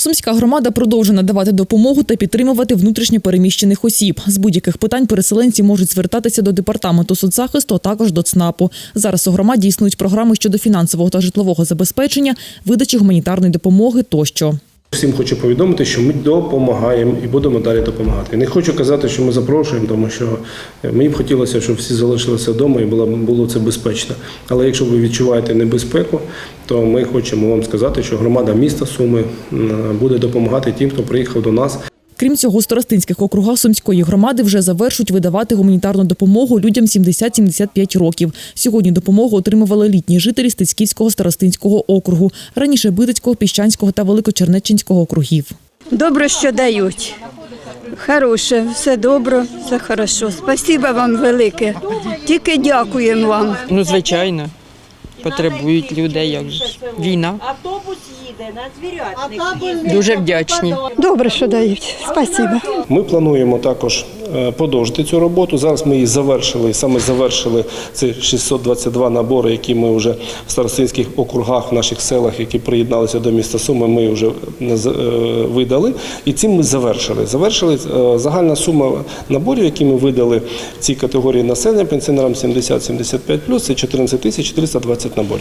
Сумська громада продовжує надавати допомогу та підтримувати внутрішньо переміщених осіб. З будь-яких питань переселенці можуть звертатися до департаменту соцзахисту, а також до ЦНАПу. Зараз у громаді існують програми щодо фінансового та житлового забезпечення, видачі гуманітарної допомоги тощо. Всім хочу повідомити, що ми допомагаємо і будемо далі допомагати. Не хочу казати, що ми запрошуємо, тому що мені б хотілося, щоб всі залишилися вдома і було, було це безпечно. Але якщо ви відчуваєте небезпеку, то ми хочемо вам сказати, що громада міста Суми буде допомагати тим, хто приїхав до нас. Крім цього, у старостинських округах Сумської громади вже завершують видавати гуманітарну допомогу людям 70-75 років. Сьогодні допомогу отримували літні жителі Стецьківського старостинського округу, раніше Битицького, Піщанського та Великочернеччинського округів. Добре, що дають. Хороше, все добре, все хорошо. Спасибо вам велике. Тільки дякуємо вам. Ну, звичайно, потребують людей, як же ж. Війна. Автобус їде на звірятник. Дуже вдячні. Добре, що дають. Спасибо. Ми плануємо також е, продовжити цю роботу. Зараз ми її завершили, саме завершили ці 622 набори, які ми вже в старостинських округах, в наших селах, які приєдналися до міста Суми, ми вже е, видали. І цим ми завершили. Завершили е, загальна сума наборів, які ми видали в цій категорії населення пенсіонерам 70-75+, це 14 тисяч 420 наборів.